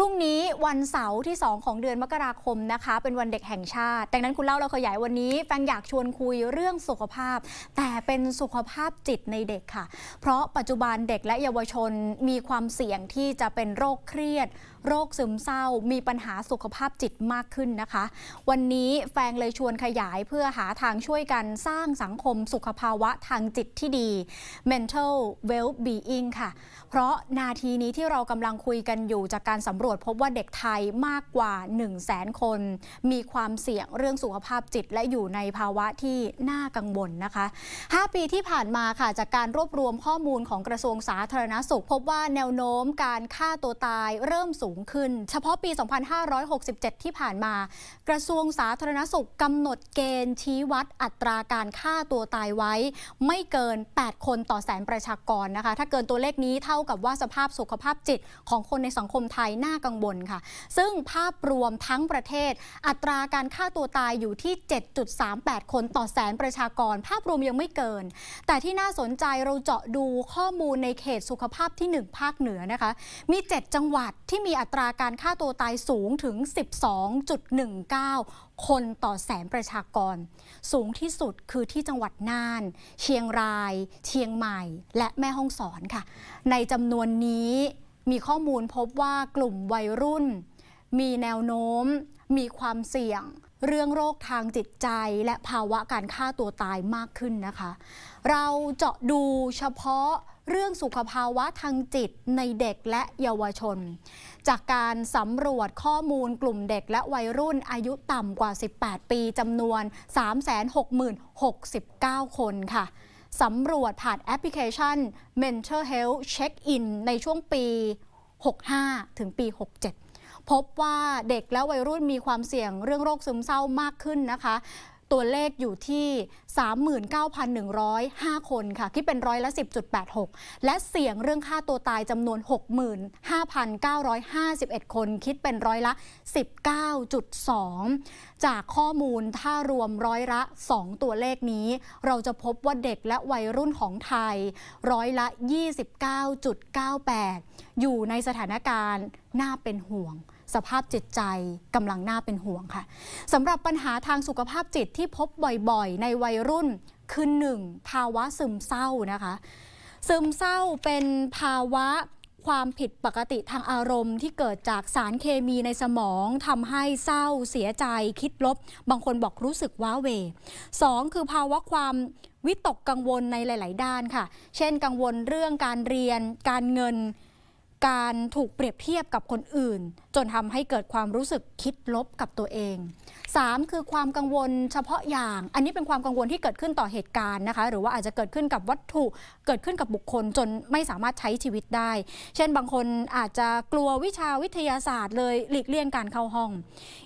พรุ่งนี้วันเสาร์ที่ 2 ของเดือนมกราคมนะคะ เป็นวันเด็กแห่งชาติ ดังนั้นคุณเล่าเราขยายวันนี้แฟนอยากชวนคุยเรื่องสุขภาพ แต่เป็นสุขภาพจิตในเด็กค่ะ เพราะปัจจุบันเด็กและเยาวชนมีความเสี่ยงที่จะเป็นโรคเครียด โรคซึมเศร้า มีปัญหาสุขภาพจิตมากขึ้นนะคะ วันนี้แฟงเลยชวนขยายเพื่อหาทางช่วยกันสร้างสังคมสุขภาวะทางจิตที่ดี mental well being ค่ะ เพราะนาทีนี้ที่เรากำลังคุยกันอยู่จากการสำรวจพบว่าเด็กไทยมากกว่า 1 0 0 0 0แสนคน มีความเสี่ยงเรื่องสุขภาพจิต และอยู่ในภาวะที่น่ากังวลนะคะ 5 ปีที่ผ่านมาค่ะ จากการรวบรวมข้อมูลของกระทรวงสาธารณสุข พบว่าแนวโน้มการฆ่าตัวตายเริ่มสูงขึ้น เฉพาะปี 2567 ที่ผ่านมา กระทรวงสาธารณสุขกำหนดเกณฑ์ชี้วัดอัตราการฆ่าตัวตายไว้ ไม่เกิน 8 คนต่อแสนประชากรนะคะ ถ้าเกินตัวเลขนี้เท่ากับว่าสภาพสุขภาพจิตของคนในสังคมไทยน่ากังวลค่ะ ซึ่งภาพรวมทั้งประเทศ อัตราการฆ่าตัวตายอยู่ที่ 7.38 คนต่อแสนประชากร ภาพรวมยังไม่เกิน แต่ที่น่าสนใจเราเจาะดูข้อมูลในเขตสุขภาพที่ 1 ภาคเหนือนะคะ มี 7 จังหวัดที่มีอัตราการฆ่าตัวตายสูงถึง 12.19คนต่อแสนประชากร สูงที่สุดคือที่จังหวัดน่าน เชียงราย เชียงใหม่ และแม่ฮ่องสอนค่ะ ในจำนวนนี้ มีข้อมูลพบว่ากลุ่มวัยรุ่น มีแนวโน้ม มีความเสี่ยง เรื่องโรคทางจิตใจและภาวะการฆ่าตัวตายมากขึ้นนะคะ เราเจาะดูเฉพาะเรื่องสุขภาวะทางจิตในเด็กและเยาวชน จากการสำรวจข้อมูลกลุ่มเด็กและวัยรุ่นอายุต่ำกว่า 18 ปีจำนวน 360,069 คนค่ะ สำรวจผ่านแอปพลิเคชัน Mental Health Check-in ในช่วงปี 65 ถึงปี 67 พบว่าเด็กและวัยรุ่นมีความเสี่ยงเรื่องโรคซึมเศร้ามากขึ้นนะคะ ตัวเลขอยู่ที่ 39,105 คนค่ะ คิดเป็นร้อยละ 10.86 และเสี่ยงเรื่องฆ่าตัวตายจำนวน 65,951 คน คิดเป็นร้อยละ 19.2 จากข้อมูลถ้ารวมร้อยละ 2 ตัวเลขนี้ เราจะพบว่าเด็กและวัยรุ่นของไทย ร้อยละ 29.98 อยู่ในสถานการณ์น่าเป็นห่วง สภาพจิตใจกำลังน่าเป็นห่วงค่ะสำหรับปัญหาทางสุขภาพจิตที่พบบ่อยๆ ในวัยรุ่นคือหนึ่งภาวะซึมเศร้านะคะ ซึมเศร้าเป็นภาวะความผิดปกติทางอารมณ์ที่เกิดจากสารเคมีในสมองทำให้เศร้า เสียใจ คิดลบ บางคนบอกรู้สึกว้าเหวสองคือภาวะความวิตกกังวลในหลาย ๆ ด้านค่ะ เช่นกังวลเรื่องการเรียน การเงิน การถูกเปรียบเทียบกับคนอื่น จนทำให้เกิดความรู้สึกคิดลบกับตัวเอง 3. คือความกังวลเฉพาะอย่าง อันนี้เป็นความกังวลที่เกิดขึ้นต่อเหตุการณ์นะคะ หรือว่าอาจจะเกิดขึ้นกับวัตถุเกิดขึ้นกับบุคคลจนไม่สามารถใช้ชีวิตได้ เช่นบางคนอาจจะกลัววิชาวิทยาศาสตร์ เลยหลีกเลี่ยงการเข้าห้อง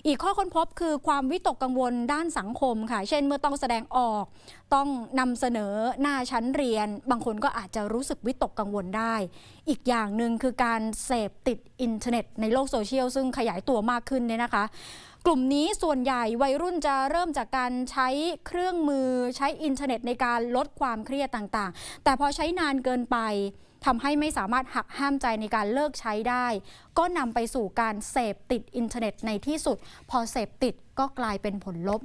อีกข้อค้นพบคือความวิตกกังวลด้านสังคมค่ะ เช่นเมื่อต้องแสดงออก ต้องนำเสนอหน้าชั้นเรียน บางคนก็อาจจะรู้สึกวิตกกังวลได้ อีกอย่างหนึ่งคือการเสพติดอินเทอร์เน็ตในโลกโซเชียลซึ่งขยายตัวมากขึ้นเนี่ยนะคะ กลุ่มนี้ส่วนใหญ่วัยรุ่นจะเริ่มจากการใช้เครื่องมือใช้อินเทอร์เน็ตในการลดความเครียดต่างๆ แต่พอใช้นานเกินไปทำให้ไม่สามารถหักห้ามใจในการเลิกใช้ได้ ก็นำไปสู่การเสพติดอินเทอร์เน็ตในที่สุด พอเสพติดก็กลายเป็นผลลบ